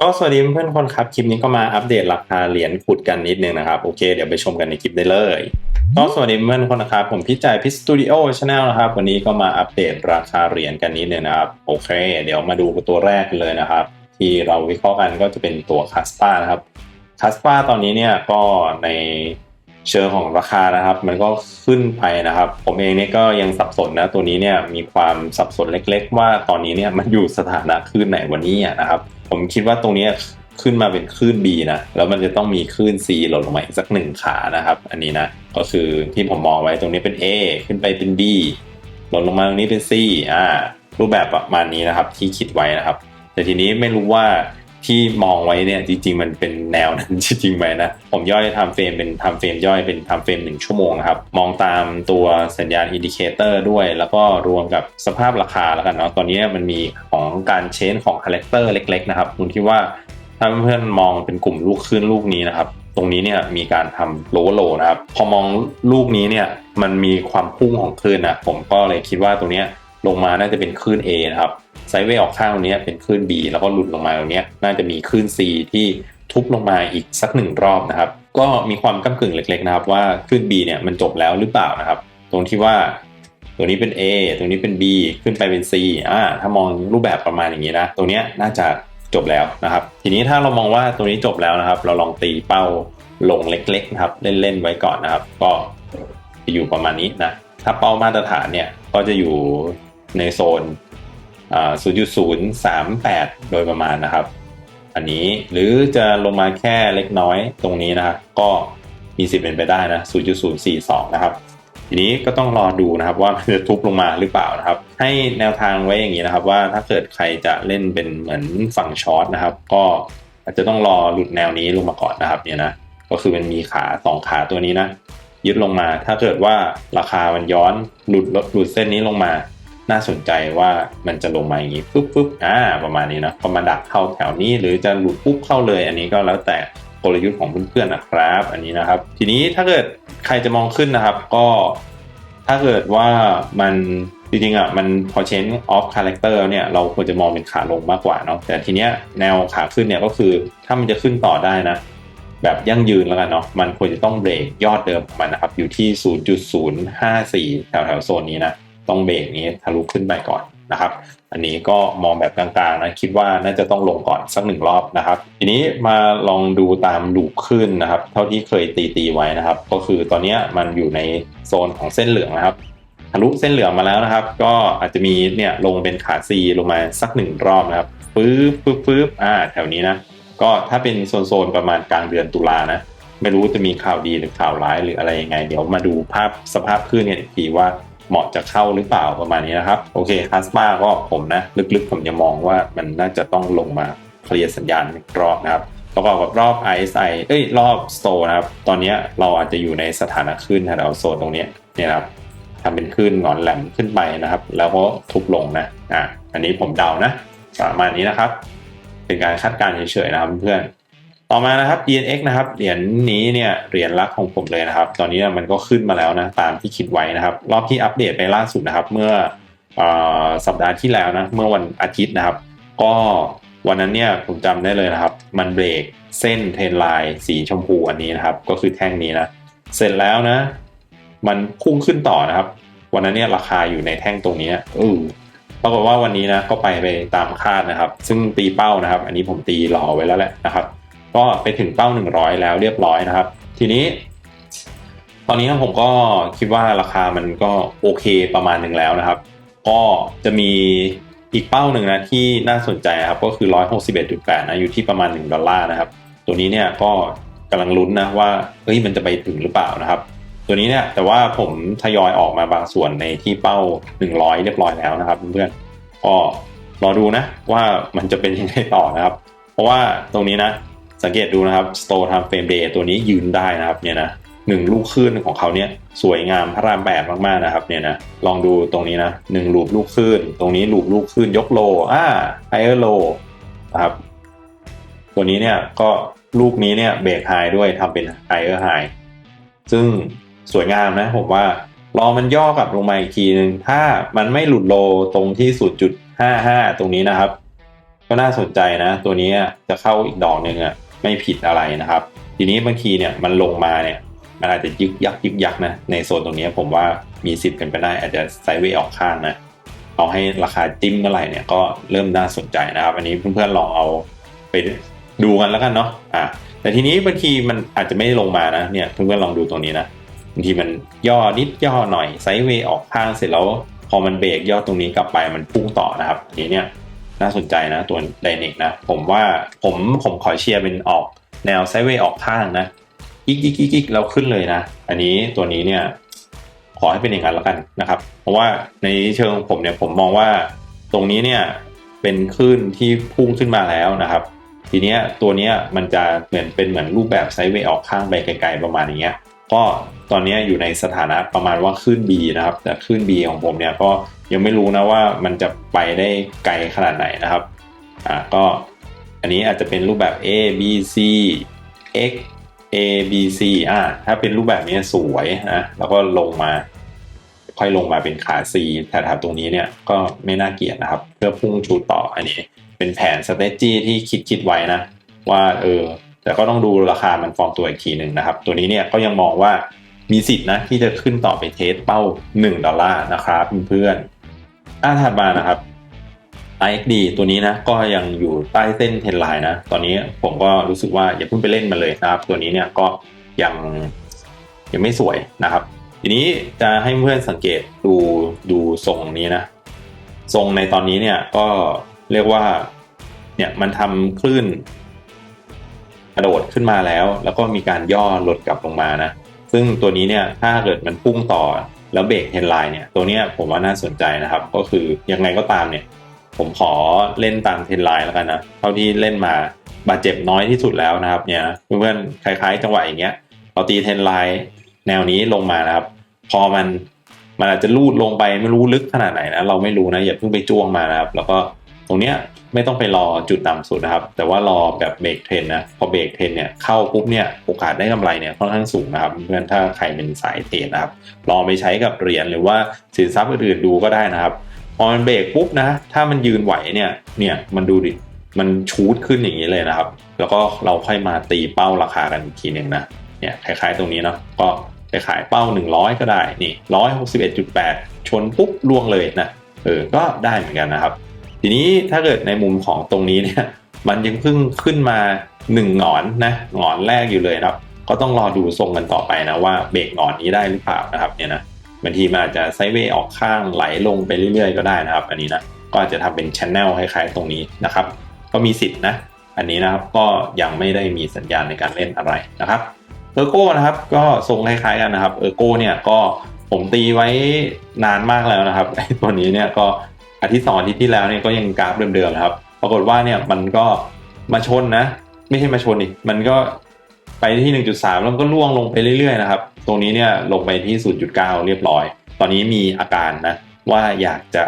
ก็สวัสดีเพื่อนๆคนครับ คลิปนี้ก็มาอัปเดตราคาเหรียญขุดกันนิดนึงนะครับ โอเค เดี๋ยวไปชมกันในคลิปได้เลย ก็สวัสดีเพื่อนๆคนนะครับ ผมพี่จ่ายพิสตูดิโอชาแนลนะครับ วันนี้ก็มาอัปเดตราคาเหรียญกันนิดนึงนะครับ โอเค เดี๋ยวมาดูตัวแรกเลยนะครับ ที่เราวิเคราะห์กันก็จะเป็นตัวคาสปานะครับคาสปาตอนนี้เนี่ยก็ใน เชิงของราคานะครับ มันก็ขึ้นไปนะครับ ผมเองเนี่ยก็ยังสับสนนะ ตัวนี้เนี่ยมีความสับสนเล็ก ๆ ว่าตอนนี้เนี่ยมันอยู่สถานะคลื่นไหนวันนี้อะนะครับ ผมคิดว่าตรงนี้ขึ้นมาเป็นคลื่น B นะแล้วมันจะต้องมีคลื่น C หล่นลงมาอีกสักหนึ่งขานะครับ อันนี้นะก็คือที่ผมมองไว้ตรงนี้เป็น A ขึ้นไปเป็น B หล่นลงมาตรงนี้เป็น C อ่ารูปแบบประมาณนี้นะครับที่คิดไว้นะครับ แต่ทีนี้ไม่รู้ว่า ที่มองไว้เนี่ยจริง ๆ มันเป็นแนวนั้นจริงๆไหมนะผมย่อยทม์เฟรมเป็นทม์เฟรมย่อยเป็นทม์เฟรมหนึ่งชั่วโมงครับ มองตามตัวสัญญาณอินดิเคเตอร์ด้วย แล้วก็รวมกับสภาพราคาแล้วกันเนาะตอนนี้มันมีของการเชนของคาแรคเตอร์เล็ก ๆ นะครับผมคิดว่าถ้าเพื่อนๆมองเป็นกลุ่มลูกขึ้นลูกนี้นะครับตรงนี้เนี่ยมีการทำโลโลนะครับ พอมองลูกนี้เนี่ยมันมีความพุ่งของคลื่นนะผมก็เลยคิดว่าตรงนี้ลงมาน่าจะเป็นคลื่น A นะครับ ไซเวย์ออกข้างตรงนี้เป็นคลื่น B แล้วก็หลุดลงมาตรงนี้น่าจะมีคลื่น C ที่ทุบลงมาอีกสักหนึ่งรอบนะครับ ก็มีความก้ากึ่งเล็กๆนะครับ ว่าคลื่น B เนี่ยมันจบแล้วหรือเปล่านะครับ ตรงที่ว่าตัวนี้เป็น A ตรงนี้เป็น B ขึ้นไปเป็น C อ่าถ้ามองรูปแบบประมาณอย่างนี้นะตรงนี้น่าจะจบแล้วนะครับ ทีนี้ถ้าเรามองว่าตรงนี้จบแล้วนะครับ เราลองตีเป้าลงเล็กๆนะครับ เล่นๆไว้ก่อนนะครับ ก็จะอยู่ประมาณนี้นะถ้าเป้ามาตรฐานเนี่ยก็จะอยู่ในโซน 0.038 โดยประมาณนะครับ อันนี้หรือจะลงมาแค่เล็กน้อยตรงนี้นะครับก็มีสิทธิ์เป็นไปได้นะ 0.042 นะครับ ทีนี้ก็ต้องรอดูนะครับว่ามันจะทุบลงมาหรือเปล่านะครับ ให้แนวทางไว้อย่างนี้นะครับ ว่าถ้าเกิดใครจะเล่นเป็นเหมือนฝั่งช็อตนะครับ ก็อาจจะต้องรอหลุดแนวนี้ลงมาก่อนนะครับเนี่ยนะก็คือมันมีขาสองขาตัวนี้นะยึดลงมา ถ้าเกิดว่าราคามันย้อนหลุดหลุดเส้นนี้ลงมา น่าสนใจว่ามันจะลงมาอย่างนี้ปุ๊บปุ๊บอ่าประมาณนี้นะก็มาดักเข้าแถวนี้หรือจะหลุดปุ๊บเข้าเลย อันนี้ก็แล้วแต่กลยุทธ์ของเพื่อนๆนะครับ อันนี้นะครับ ทีนี้ถ้าเกิดใครจะมองขึ้นนะครับ ก็ ถ้าเกิดว่ามันจริงๆอะมันพอเชนออฟคาแรคเตอร์เนี่ยเราควรจะมองเป็นขาลงมากกว่าเนาะแต่ทีเนี้ยแนวขาขึ้นเนี่ยก็คือถ้ามันจะขึ้นต่อได้นะ แบบยั่งยืนแล้วกันเนาะมันควรจะต้องเบรกยอดเดิมของมันนะครับ อยู่ที่ 0.054 แถวแถวๆโซนนี้นะ ต้องเบรกนี้ทะลุขึ้นไปก่อนนะครับ อันนี้ก็มองแบบกลางๆนะคิดว่าน่าจะต้องลงก่อนสักหนึ่งรอบนะครับ ทีนี้มาลองดูตามลูกขึ้นนะครับ เท่าที่เคยตีตีๆไว้นะครับ ก็คือตอนนี้มันอยู่ในโซนของเส้นเหลืองนะครับทะลุเส้นเหลืองมาแล้วนะครับ ก็อาจจะมีเนี่ยลงเป็นขาซีลงมาสักหนึ่งรอบนะครับปึ๊บปึ๊บปึ๊บอ่าแถวนี้นะก็ถ้าเป็นโซนๆประมาณกลางเดือนตุลานะไม่รู้จะมีข่าวดีหรือข่าวร้ายหรืออะไรยังไง เดี๋ยวมาดูภาพสภาพคลื่นกันอีกทีว่า เหมาะจะเข้าหรือเปล่าประมาณนี้นะครับ โอเคคัสปาก็ผมนะ ลึกๆ ผมจะมองว่ามันน่าจะต้องลงมาเคลียร์สัญญาณอีกรอบนะครับประกอบกับรอบ RSI เอ้ยรอบ Store นะครับ ตอนนี้เราอาจจะอยู่ในสถานะขึ้นแถวโซนตรงนี้เนี่ยนะครับทำเป็นขึ้นงอนแหลมขึ้นไปนะครับ แล้วก็ทุบลงนะอะอันนี้ผมเดานะประมาณนี้นะครับ เป็นการคาดการณ์เฉยๆนะครับเพื่อน ต่อมานะครับ DNX นะครับเหรียญนี้เนี่ยเหรียญรักของผมเลยนะครับ ตอนนี้มันก็ขึ้นมาแล้วนะตามที่คิดไว้นะครับ รอบที่อัปเดตไปล่าสุดนะครับ เมื่อเออสัปดาห์ที่แล้วนะเมื่อวันอาทิตย์นะครับ ก็วันนั้นเนี่ยผมจำได้เลยนะครับ มันเบรกเส้นเทรนไลน์สีชมพูอันนี้นะครับ ก็คือแท่งนี้นะเสร็จแล้วนะ มันพุ่งขึ้นต่อนะครับ วันนั้นเนี่ยราคาอยู่ในแท่งตรงนี้เออปรากฏว่าวันนี้นะก็ไปไปตามคาดนะครับ ซึ่งตีเป้านะครับ อันนี้ผมตีรอไว้แล้วแหละนะครับ ก็ไปถึงเป้า 100 แล้วเรียบร้อยนะครับ ทีนี้ ตอนนี้ผมก็คิดว่าราคามันก็โอเคประมาณหนึ่งแล้วนะครับ ก็จะมีอีกเป้าหนึ่งนะที่น่าสนใจครับก็คือ 161.8นะอยู่ที่ประมาณ 1 ดอลลาร์นะครับ ตัวนี้เนี่ยก็กำลังลุ้นนะว่าเฮ้ยมันจะไปถึงหรือเปล่านะครับ ตัวนี้เนี่ยแต่ว่าผมทยอยออกมาบางส่วนในที่เป้า 100 เรียบร้อยแล้วนะครับเพื่อนๆก็รอดูนะว่ามันจะเป็นยังไงต่อนะครับ เพราะว่าตรงนี้นะ สังเกตดูนะครับ Store Time Frame Day ตัวนี้ยืนได้นะครับเนี่ยนะหนึ่งลูกขึ้นของเขาเนี่ยสวยงามพระรามแปดมากๆนะครับเนี่ยนะลองดูตรงนี้นะหนึ่งลูปลูกขึ้นตรงนี้ลูปลูกขึ้นยกโลอ่าไฮเออร์โลนะครับตัวนี้เนี่ยก็ลูกนี้เนี่ยเบรกไฮด้วยทำเป็นไฮเออร์ไฮซึ่งสวยงามนะผมว่ารอมันย่อกลับลงมาอีกทีหนึ่งถ้ามันไม่หลุดโลตรงที่ 0.55 ตรงนี้นะครับ ก็น่าสนใจนะ ตัวนี้จะเข้าอีกดอกหนึ่งอะ ไม่ผิดอะไรนะครับ ทีนี้บางทีเนี่ยมันลงมาเนี่ยมันอาจจะยึกยักยึกยักนะในโซนตรงนี้ผมว่ามีสิทธิ์เป็นไปได้ อาจจะไซด์เวย์ออกข้างนะเอาให้ราคาจิ้มเมื่อไหร่เนี่ยก็เริ่มน่าสนใจนะครับ อันนี้เพื่อนๆลองเอาไปดูกันแล้วกันเนาะอะแต่ทีนี้บางทีมันอาจจะไม่ลงมานะเนี่ยเพื่อนๆลองดูตรงนี้นะบางทีมันย่อนิดย่อหน่อยไซด์เวย์ออกข้างเสร็จแล้วพอมันเบรกย่อตรงนี้กลับไปมันพุ่งต่อนะครับอันนี้เนี่ย น่าสนใจนะตัวไดเนกนะ ผมว่าผมผมขอเชียร์เป็นออกแนวไซเวย์ออกข้างนะอีกอีกอีกอีกเราขึ้นเลยนะ อันนี้ตัวนี้เนี่ยขอให้เป็นอย่างนั้นแล้วกันนะครับ เพราะว่าในเชิงผมเนี่ยผมมองว่าตรงนี้เนี่ยเป็นคลื่นที่พุ่งขึ้นมาแล้วนะครับ ทีเนี้ยตัวเนี้ยมันจะเหมือนเป็นเหมือนรูปแบบไซด์เวย์ออกข้างไปไกลๆประมาณอย่างเงี้ยก็ตอนนี้อยู่ในสถานะประมาณว่าขึ้น B นะครับ แต่ขึ้น B ของผมเนี่ยก็ ยังไม่รู้นะว่ามันจะไปได้ไกลขนาดไหนนะครับอ่าก็อันนี้อาจจะเป็นรูปแบบ A B C X A B C อ่าถ้าเป็นรูปแบบนี้สวยนะแล้วก็ลงมา ค่อยลงมาเป็นขา C แถวๆตรงนี้เนี่ยก็ไม่น่าเกลียดนะครับ เพื่อพุ่งชูต่ออันนี้ เป็นแผน s t r a t e g y ที่คิดคิดไว้นะ ว่าเออแต่ก็ต้องดูราคามันฟอร์มตัวอีกทีหนึ่งนะครับ ตัวนี้เนี่ยก็ยังมองว่ามีสิทธินะที่จะขึ้นต่อไปเทสเป้า 1 ดอลลาร์นะครับเพื่อนๆ อ่าถัดมานะครับ IXD ตัวนี้นะก็ยังอยู่ใต้เส้นเทรนไลน์นะ ตอนนี้ผมก็รู้สึกว่าอย่าเพิ่งไปเล่นมันเลยนะครับ ตัวนี้เนี่ยก็ยังยังไม่สวยนะครับ ทีนี้จะให้เพื่อนสังเกตดูดูทรงนี้นะ ทรงในตอนนี้เนี่ยก็เรียกว่าเนี่ยมันทำคลื่นกระโดดขึ้นมาแล้ว แล้วก็มีการย่อลดกลับลงมานะ ซึ่งตัวนี้เนี่ยถ้าเกิดมันพุ่งต่อ แล้วเบรกเทนไลน์เนี่ยตัวเนี้ยผมว่าน่าสนใจนะครับ ก็คือยังไงก็ตามเนี่ย ผมขอเล่นตามเทนไลน์แล้วกันนะเท่าที่เล่นมาบาดเจ็บน้อยที่สุดแล้วนะครับเนี่ยเพื่อนๆคล้าย ๆ จังหวะอย่างเงี้ยเราตีเทนไลน์แนวนี้ลงมานะครับ พอมันมันอาจจะลูดลงไปไม่รู้ลึกขนาดไหนนะเราไม่รู้นะอย่าเพิ่งไปจ้วงมานะครับ แล้วก็ ตรงเนี้ยไม่ต้องไปรอจุดต่ำสุดนะครับ แต่ว่ารอแบบเบรกเทรนนะ พอเบรกเทรนเนี่ยเข้าปุ๊บเนี่ยโอกาสได้กำไรเนี่ยค่อนข้างสูงนะครับเพื่อนถ้าใครเป็นสายเทรนนะครับ ลองไปใช้กับเหรียญหรือว่าสินทรัพย์อื่นๆดูก็ได้นะครับ พอมันเบรกปุ๊บนะ ถ้ามันยืนไหวเนี่ย เนี่ยมันดูดิ มันชูดขึ้นอย่างนี้เลยนะครับ แล้วก็เราค่อยมาตีเป้าราคากันอีกทีหนึ่งนะ เนี่ยคล้ายๆตรงนี้เนาะ ก็ไปขายเป้า 100 ก็ได้ นี่ 161.8 ชนปุ๊บล่วงเลยนะ เออ ก็ได้เหมือนกันนะครับ ทีนี้ถ้าเกิดในมุมของตรงนี้เนี่ยมันยังเพิ่งขึ้นมา1หงอนนะหงอนแรกอยู่เลยครับ ก็ต้องรอดูทรงกันต่อไปนะว่าเบรกหงอนนี้ได้หรือเปล่านะครับเนี่ยนะบางทีมันอาจจะไซเวย์ออกข้างไหลลงไปเรื่อยๆก็ได้นะครับ อันนี้นะก็อาจจะทำเป็นชแนลคล้ายๆตรงนี้นะครับ ก็มีสิทธิ์นะ อันนี้นะครับก็ยังไม่ได้มีสัญญาณในการเล่นอะไรนะครับเออร์โก้นะครับก็ทรงคล้ายๆกันนะครับเออร์โก้เนี่ยก็ผมตีไว้นานมากแล้วนะครับไอ้ตัวนี้เนี่ยก็ อาทิตย์สองอาทิตย์ที่แล้วเนี่ยก็ยังกราฟเดิมๆครับ ปรากฏว่าเนี่ยมันก็มาชนนะ ไม่ใช่มาชนดิมันก็ไปที่ 1.3 แล้วก็ล่วงลงไปเรื่อยๆนะครับ ตรงนี้เนี่ยลงไปที่ 0.9 เรียบร้อย ตอนนี้มีอาการนะว่าอยากจะ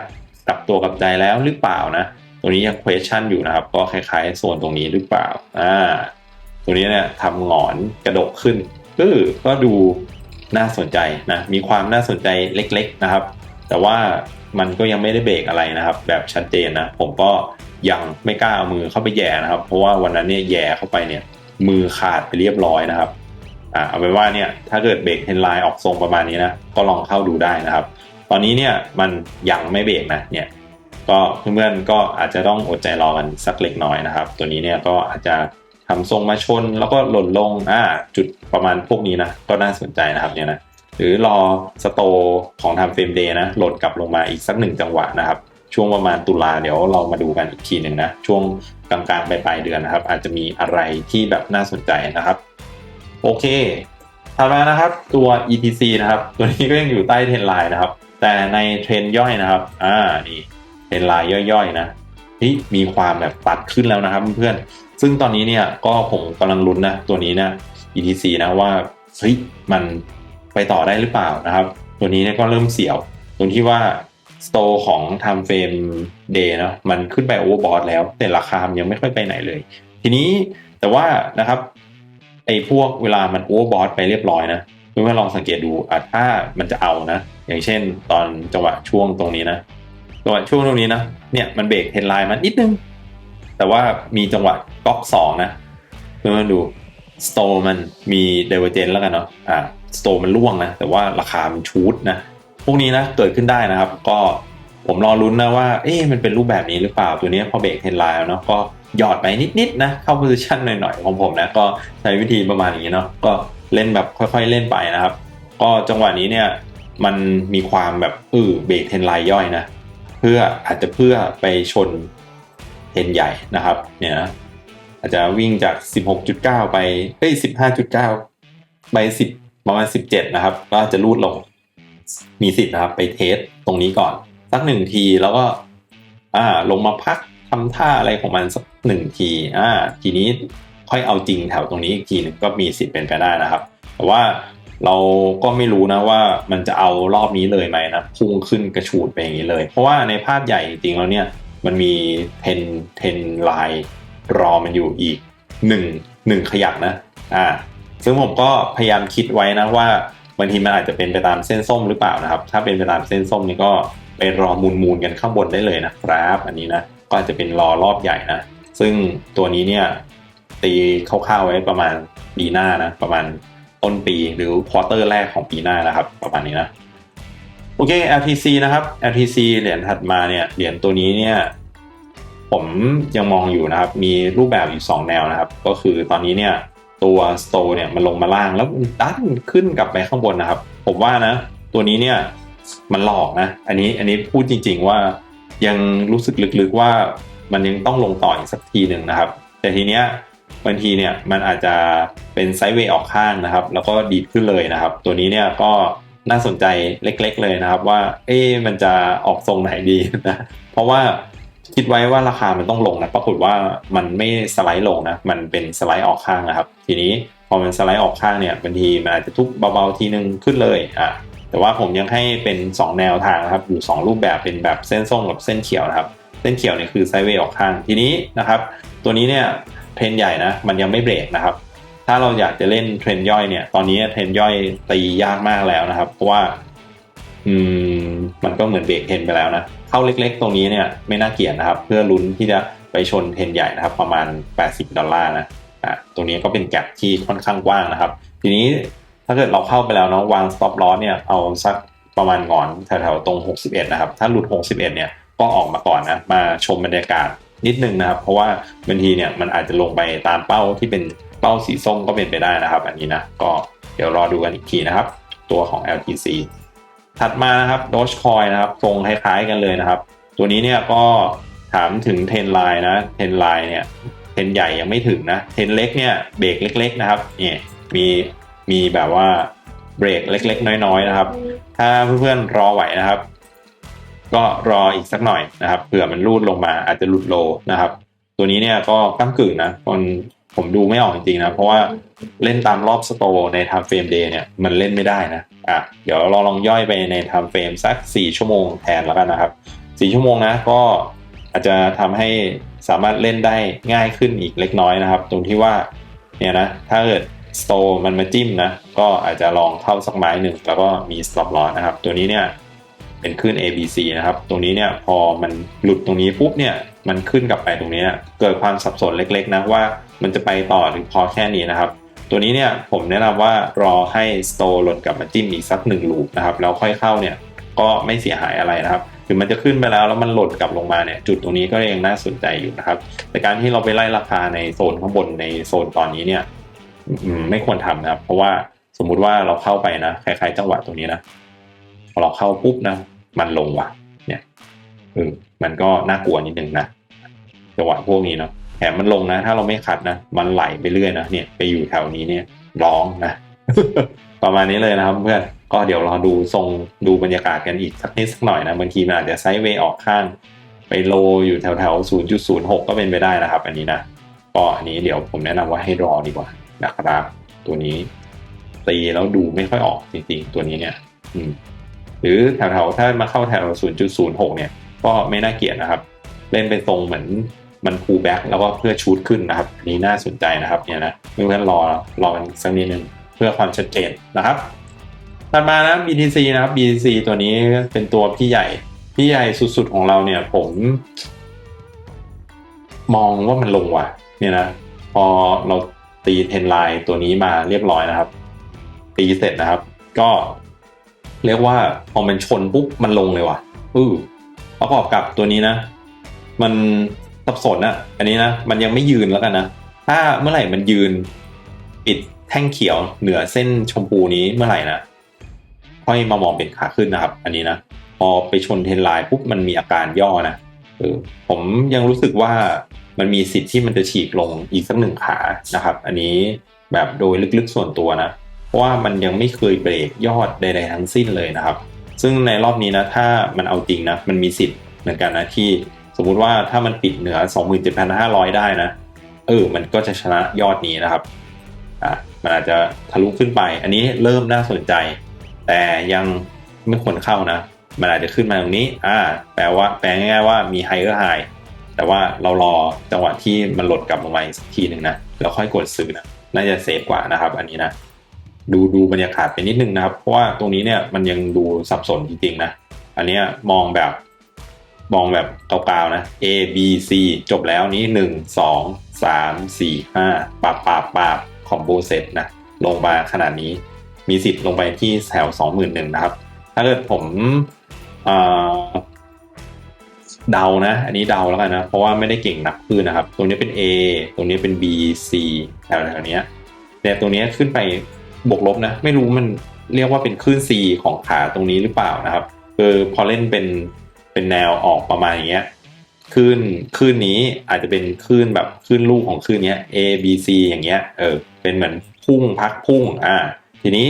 กลับตัวกลับใจแล้วหรือเปล่านะ ตรงนี้ยัง question อยู่นะครับ ก็คล้ายๆโซนตรงนี้หรือเปล่า อ่า ตรงนี้เนี่ยทำหงอนกระดกขึ้นก็ก็ดูน่าสนใจนะ มีความน่าสนใจเล็กๆนะครับ แต่ว่ามันก็ยังไม่ได้เบรกอะไรนะครับ แบบชัดเจนนะ ผมก็ยังไม่กล้าเอามือเข้าไปแย่นะครับ เพราะว่าวันนั้นเนี่ยแย่เข้าไปเนี่ย มือขาดไปเรียบร้อยนะครับอ่าเอาเป็นว่าเนี่ยถ้าเกิดเบรกเทนไลน์ออกทรงประมาณนี้นะก็ลองเข้าดูได้นะครับ ตอนนี้เนี่ยมันยังไม่เบรกนะเนี่ยก็เพื่อนๆก็อาจจะต้องอดใจรอกันสักเล็กน้อยนะครับ ตัวนี้เนี่ยก็อาจจะทำทรงมาชนแล้วก็หล่นลงอ่าจุดประมาณพวกนี้นะก็น่าสนใจนะครับเนี่ยนะ หรือรอสโตของทำเฟรมเดย์นะหล่นกลับลงมาอีกสักหนึ่งจังหวะนะครับช่วงประมาณตุลาเดี๋ยวเรามาดูกันอีกทีหนึ่งนะช่วงกลางๆปลายเดือนนะครับ อาจจะมีอะไรที่แบบน่าสนใจนะครับ โอเคถัดมานะครับตัว ETC นะครับ ตัวนี้ก็ยังอยู่ใต้เทรนไลน์นะครับ แต่ในเทรนย่อยนะครับอ่านี่เทรนไลน์ย่อยๆนะนี่มีความแบบปัดขึ้นแล้วนะครับเพื่อนๆซึ่งตอนนี้เนี่ยก็ผมกำลังลุ้นนะตัวนี้นะ ETC นะว่าเฮ้ยมัน ไปต่อได้หรือเปล่านะครับ ตัวนี้เนี่ยก็เริ่มเสียว ตรงที่ว่าสโตของ time frame day นะมันขึ้นไปโอเวอร์บอทแล้ว แต่ราคามันยังไม่ค่อยไปไหนเลย ทีนี้แต่ว่านะครับไอ้พวกเวลามันโอเวอร์บอทไปเรียบร้อยนะเพื่อนๆลองสังเกตดูอะถ้ามันจะเอานะ อย่างเช่นตอนจังหวะช่วงตรงนี้นะจังหวะช่วงตรงนี้นะเนี่ยมันเบรกเฮดไลน์มันนิดนึง แต่ว่ามีจังหวะก๊อกสองนะเพื่อนๆดูสโตมันมีเดเวอร์เจนแล้วกันเนาะอ่า สโตมันร่วงนะแต่ว่าราคามันชูดนะพวกนี้นะเกิดขึ้นได้นะครับ ก็ผมรอลุ้นนะว่าเอ๊ะมันเป็นรูปแบบนี้หรือเปล่าตัวนี้พอเบรกเทนไลน์เนาะก็หยอดไปนิดๆนะเข้าโพซิชันหน่อยๆของผมนะก็ใช้วิธีประมาณนี้เนาะก็เล่นแบบค่อยๆเล่นไปนะครับ ก็จังหวะนี้เนี่ยมันมีความแบบเออเบรกเทนไลน์ย่อยนะเพื่ออาจจะเพื่อไปชนเทนใหญ่นะครับเนี่ยนะอาจจะวิ่งจาก 16.9 ไปเอ้ย15.9 ไป10 ประมาณ 17 นะครับ ก็อาจจะรูดลง มีสิทธิ์นะครับ ไปเทสตรงนี้ก่อน สักหนึ่งทีแล้วก็ อ่า ลงมาพักทำท่าอะไรของมันสักหนึ่งที อ่า ทีนี้ค่อยเอาจริงแถวตรงนี้อีกทีหนึ่งก็มีสิทธิ์เป็นไปได้นะครับ แต่ว่าเราก็ไม่รู้นะว่ามันจะเอารอบนี้เลยไหมนะพุ่งขึ้นกระฉูดไปอย่างนี้เลย เพราะว่าในภาพใหญ่จริงแล้วเนี่ยมันมีเทนเทนไลน์รอมันอยู่อีกหนึ่งหนึ่งขยักนะ อ่า ซึ่งผมก็พยายามคิดไว้นะว่าบางทีมันอาจจะเป็นไปตามเส้นส้มหรือเปล่านะครับ ถ้าเป็นไปตามเส้นส้มนี่ก็ไปรอมูลมูลกันข้างบนได้เลยนะครับ อันนี้นะก็อาจจะเป็นรอรอบใหญ่นะ ซึ่งตัวนี้เนี่ยตีคร่าวๆไว้ประมาณปีหน้านะประมาณต้นปีหรือควอเตอร์แรกของปีหน้านะครับ ประมาณนี้นะโอเค LTC นะครับ LTC เหรียญถัดมาเนี่ยเหรียญตัวนี้เนี่ยผมยังมองอยู่นะครับ มีรูปแบบอยู่ 2 แนวนะครับ ก็คือตอนนี้เนี่ย ตัวสโตเนี่ยมันลงมาล่างแล้วมันดันขึ้นกลับไปข้างบนนะครับ ผมว่านะ ตัวนี้เนี่ยมันหลอกนะ อันนี้อันนี้พูดจริง ๆว่ายังรู้สึกลึกๆว่ามันยังต้องลงต่ออีกสักทีหนึ่งนะครับ แต่ทีเนี้ยบางทีเนี่ยมันอาจจะเป็นไซด์เวย์ออกข้างนะครับ แล้วก็ดีดขึ้นเลยนะครับ ตัวนี้เนี่ยก็น่าสนใจเล็ก ๆ เลยนะครับว่า เอ๊มันจะออกทรงไหนดีนะเพราะว่า คิดไว้ว่าราคามันต้องลงนะปรากฏว่ามันไม่สไลด์ลงนะ มันเป็นสไลด์ออกข้างนะครับ ทีนี้พอมันสไลด์ออกข้างเนี่ยบางทีมันอาจจะทุบเบาๆทีนึงขึ้นเลยอะแต่ว่าผมยังให้เป็น 2 แนวทางนะครับอยู่ 2 รูปแบบเป็นแบบเส้นส้มกับเส้นเขียวนะครับ เส้นเขียวเนี่ยคือไซด์เวย์ออกข้างทีนี้นะครับ ตัวนี้เนี่ยเทรนใหญ่นะมันยังไม่เบรกนะครับ ถ้าเราอยากจะเล่นเทรนย่อยเนี่ย ตอนนี้เทรนย่อยตียากมากแล้วนะครับ เพราะว่า อืมมันก็เหมือนเบรกเทรนไปแล้วนะ เข้าเล็กๆ ตรงนี้เนี่ยไม่น่าเกลียดนะครับ เพื่อลุ้นที่จะไปชนเทรนใหญ่นะครับ ประมาณ 80 ดอลลาร์นะอะตรงนี้ก็เป็นแกลบที่ค่อนข้างกว้างนะครับ ทีนี้ถ้าเกิดเราเข้าไปแล้วเนาะวาง stop loss เนี่ยเอาสักประมาณงอนแถวๆตรง 61 นะครับ ถ้าหลุด 61 เนี่ยก็ออกมาก่อนนะมาชมบรรยากาศนิดนึงนะครับ เพราะว่าบางทีเนี่ยมันอาจจะลงไปตามเป้าที่เป็นเป้าสีส้มก็เป็นไปได้นะครับ อันนี้นะก็เดี๋ยวรอดูกันอีกทีนะครับ ตัวของ LTC ถัดมานะครับ Dogecoin นะครับทรงคล้ายๆกันเลยนะครับ ตัวนี้เนี่ยก็ถามถึงเทนไลน์นะเทนไลน์เนี่ยเทนใหญ่ยังไม่ถึงนะเทนเล็กเนี่ยเบรกเล็ก ๆ นะครับเนี่ยมีมีแบบว่าเบรกเล็ก ๆ น้อยๆนะครับ ถ้าเพื่อนๆรอไหวนะครับ ก็รออีกสักหน่อยนะครับเผื่อมันรูดลงมาอาจจะหลุดโลนะครับ ตัวนี้เนี่ยก็ก้ากึ่งนะคน ผมดูไม่ออกจริงๆนะ เพราะว่าเล่นตามรอบสโตใน time frame day เนี่ยมันเล่นไม่ได้นะอะเดี๋ยวเราลองย่อยไปใน time frame สัก 4 ชั่วโมงแทนแล้วกันนะครับ 4 ชั่วโมงนะก็อาจจะทำให้สามารถเล่นได้ง่ายขึ้นอีกเล็กน้อยนะครับ ตรงที่ว่าเนี่ยนะถ้าเกิดสโตมันมาจิ้มนะ ก็อาจจะลองเข้าสักไม้หนึ่งแล้วก็มี stop loss นะครับ ตัวนี้เนี่ย เป็นขึ้น ABC นะครับ ตรงนี้เนี่ยพอมันหลุดตรงนี้ปุ๊บเนี่ยมันขึ้นกลับไปตรงนี้เกิดความสับสนเล็กๆนะว่ามันจะไปต่อหรือพอแค่นี้นะครับ ตัวนี้เนี่ยผมแนะนำว่ารอให้สโตหล่นกลับมาจิ้มอีกสักหนึ่งลูปนะครับแล้วค่อยเข้าเนี่ยก็ไม่เสียหายอะไรนะครับถึงมันจะขึ้นไปแล้วแล้วมันหล่นกลับลงมาเนี่ยจุดตรงนี้ก็ยังน่าสนใจอยู่นะครับ แต่การที่เราไปไล่ราคาในโซนข้างบนในโซนตอนนี้เนี่ยไม่ควรทำนะครับ เพราะว่าสมมุติว่าเราเข้าไปนะคล้ายๆจังหวะตรงนี้นะ อเราเข้าปุ๊บนะ มันลงว่ะ เนี่ยเออมันก็น่ากลัวนิดนึงนะจังหวะพวกนี้เนาะแถมมันลงนะ ถ้าเราไม่ขัดนะ มันไหลไปเรื่อยนะเนี่ยไปอยู่แถวนี้เนี่ยร้องนะ ประมาณนี้เลยนะครับเพื่อนก็เดี๋ยวรอดูทรงดูบรรยากาศกันอีกสักนิดสักหน่อยนะบางทีมันอาจจะไซด์เวย์ออกข้าง ไปโลอยู่แถวแถว0.06 ก็เป็นไปได้นะครับ อันนี้นะก็อันนี้เดี๋ยวผมแนะนำว่าให้รอดีกว่านะครับ ตัวนี้ตีแล้วดูไม่ค่อยออกจริงๆตัวนี้เนี่ย อืม หรือแถวๆถ้ามาเข้าแถว 0.06 เนี่ย ก็ไม่น่าเกลียดนะครับ เล่นเป็นทรงเหมือนมันพูแบ็กแล้วก็เพื่อชูดขึ้นนะครับอันนี้น่าสนใจนะครับเนี่ยนะเพื่อนๆรอรอกันสักนิดนึงเพื่อความชัดเจนนะครับถัดมานะ BTC นะครับ BTC ตัวนี้เป็นตัวพี่ใหญ่พี่ใหญ่สุดๆของเราเนี่ยผม มองว่ามันลงว่ะ เนี่ยนะ พอเราตีเทนไลน์ตัวนี้มาเรียบร้อยนะครับ ตีเสร็จนะครับ ก็ เรียกว่าพอมันชนปุ๊บมันลงเลยว่ะอือประกอบกับตัวนี้นะ มันสับสนนะอันนี้นะมันยังไม่ยืนแล้วกันนะถ้าเมื่อไหร่มันยืนปิดแท่งเขียวเหนือเส้นชมพูนี้เมื่อไหร่นะค่อยมามองเป็นขาขึ้นนะครับ อันนี้นะพอไปชนเทรนไลน์ปุ๊บมันมีอาการย่อนะเออผมยังรู้สึกว่ามันมีสิทธิ์ที่มันจะฉีกลงอีกสักหนึ่งขานะครับ อันนี้แบบโดยลึกๆส่วนตัวนะ เพราะว่ามันยังไม่เคยเบรกยอดใดๆทั้งสิ้นเลยนะครับ ซึ่งในรอบนี้นะถ้ามันเอาจริงนะมันมีสิทธิ์เหมือนกันนะที่สมมุติว่าถ้ามันปิดเหนือ 27,500 ได้นะเออมันก็จะชนะยอดนี้นะครับอะมันอาจจะทะลุขึ้นไป อันนี้เริ่มน่าสนใจ แต่ยังไม่ควรเข้านะ มันอาจจะขึ้นมาตรงนี้อ่าแปลว่าแปลง่ายๆว่ามี higher high แต่ว่าเรารอจังหวะที่มันหลดกลับลงมาอีกสักทีหนึ่งนะแล้วค่อยกดซื้อนะน่าจะเซฟกว่านะครับ อันนี้นะ ดูดูบรรยากาศไปนิดนึงนะครับ เพราะว่าตรงนี้เนี่ยมันยังดูสับสนจริงๆนะ อันนี้มองแบบมองแบบเกาๆนะ A B C จบแล้วนี้หนึ่งสองสามสี่ห้าปาบปาบปาบคอมโบเซตนะ ลงมาขนาดนี้มีสิทธิ์ลงไปที่แถวสองหมื่นหนึ่งนะครับ ถ้าเกิดผมเดานะ อันนี้เดาแล้วกันนะ เพราะว่าไม่ได้เก่งนับคืนนะครับตรงนี้เป็น A ตรงนี้เป็น B C แถวแถวๆนี้แต่ตรงนี้ขึ้นไป บวกลบนะ ไม่รู้มันเรียกว่าเป็นคลื่น C ของขาตรงนี้หรือเปล่านะครับคือพอเล่นเป็นเป็นแนวออกประมาณอย่างเงี้ยคลื่นคลื่นนี้อาจจะเป็นคลื่นแบบคลื่นลูกของคลื่นเนี้ย A B C อย่างเงี้ยเออเป็นเหมือนพุ่งพักพุ่งอ่าทีนี้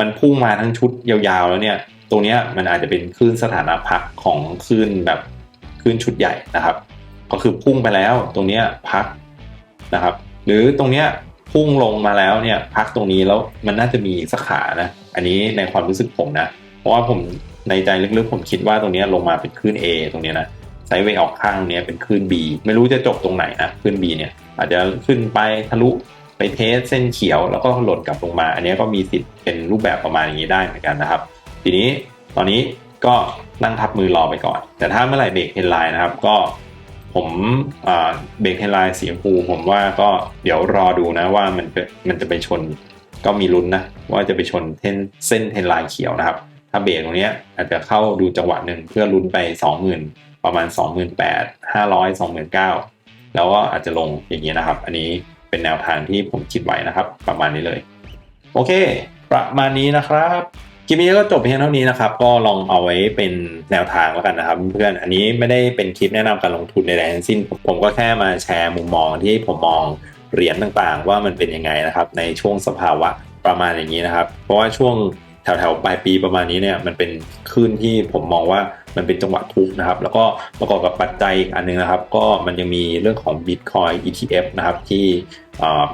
มันพุ่งมาทั้งชุดยาวๆแล้วเนี่ยตรงเนี้ยมันอาจจะเป็นคลื่นสถานะพักของคลื่นแบบคลื่นชุดใหญ่นะครับ ก็คือพุ่งไปแล้วตรงเนี้ยพักนะครับ หรือตรงเนี้ย พุ่งลงมาแล้วเนี่ย พักตรงนี้แล้วมันน่าจะมีสักขานะ อันนี้ในความรู้สึกผมนะ เพราะว่าผมในใจลึกๆผมคิดว่าตรงนี้ลงมาเป็นคลื่น A ตรงนี้นะไซด์เวย์ออกข้างเนี้ยเป็นคลื่น B ไม่รู้จะจบตรงไหนนะคลื่น B เนี่ย อาจจะขึ้นไปทะลุไปเทสเส้นเขียวแล้วก็หล่นกลับลงมา อันนี้ก็มีสิทธิ์เป็นรูปแบบประมาณอย่างนี้ได้เหมือนกันนะครับ ทีนี้ตอนนี้ก็นั่งทับมือรอไปก่อน แต่ถ้าเมื่อไหร่เบรกเฮดไลน์นะครับ ก็ ผมเบรกเฮดไลน์สีชมพูผมว่าก็เดี๋ยวรอดูนะว่ามันมันจะไปชนก็มีลุ้นนะว่าจะไปชนเส้นเส้นเฮดไลน์เขียวนะครับ ถ้าเบรกตรงนี้อาจจะเข้าดูจังหวะหนึ่งเพื่อลุ้นไป 20,000 ประมาณ 28,000 500 29,000 แล้วก็อาจจะลงอย่างนี้นะครับ อันนี้เป็นแนวทางที่ผมคิดไว้นะครับ ประมาณนี้เลย โอเค ประมาณนี้นะครับ คลิปนี้ก็จบเพียงเท่านี้นะครับ ก็ลองเอาไว้เป็นแนวทางแล้วกันนะครับเพื่อนอันนี้ไม่ได้เป็นคลิปแนะนำการลงทุนใดๆทั้งสิ้น ผมก็แค่มาแชร์มุมมองที่ผมมองเหรียญต่างๆ ว่ามันเป็นยังไงนะครับ ในช่วงสภาวะประมาณอย่างนี้นะครับ เพราะว่าช่วงแถวๆปลายปีประมาณนี้เนี่ยมันเป็นคลื่นที่ผมมองว่ามันเป็นจังหวะทุกนะครับ แล้วก็ประกอบกับปัจจัยอีกอันหนึงนะครับ ก็มันยังมีเรื่องของ Bitcoin ETF นะครับที่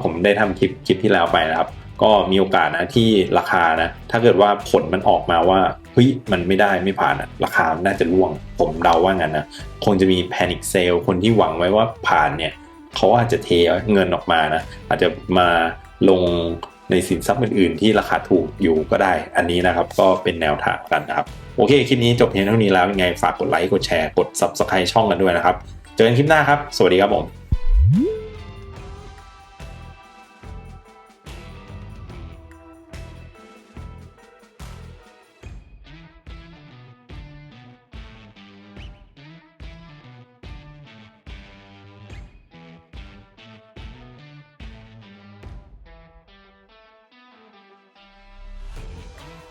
ผมได้ทำคลิปคลิปที่แล้วไปนะครับ ก็มีโอกาสนะที่ราคานะถ้าเกิดว่าผลมันออกมาว่าเฮ้ยมันไม่ได้ไม่ผ่านอะราคาน่าจะร่วง ผมเดาว่างั้นนะคงจะมีแพนิคเซลคนที่หวังไว้ว่าผ่านเนี่ยเขาอาจจะเทเงินออกมานะอาจจะมาลงในสินทรัพย์อื่นๆ ที่ราคาถูกอยู่ก็ได้ อันนี้นะครับก็เป็นแนวทางกันนะครับ โอเค คลิปนี้จบเพียงเท่านี้แล้วยังไงฝากกดไลค์กดแชร์กด subscribe ช่องกันด้วยนะครับ เจอกันคลิปหน้าครับ สวัสดีครับผม Yeah.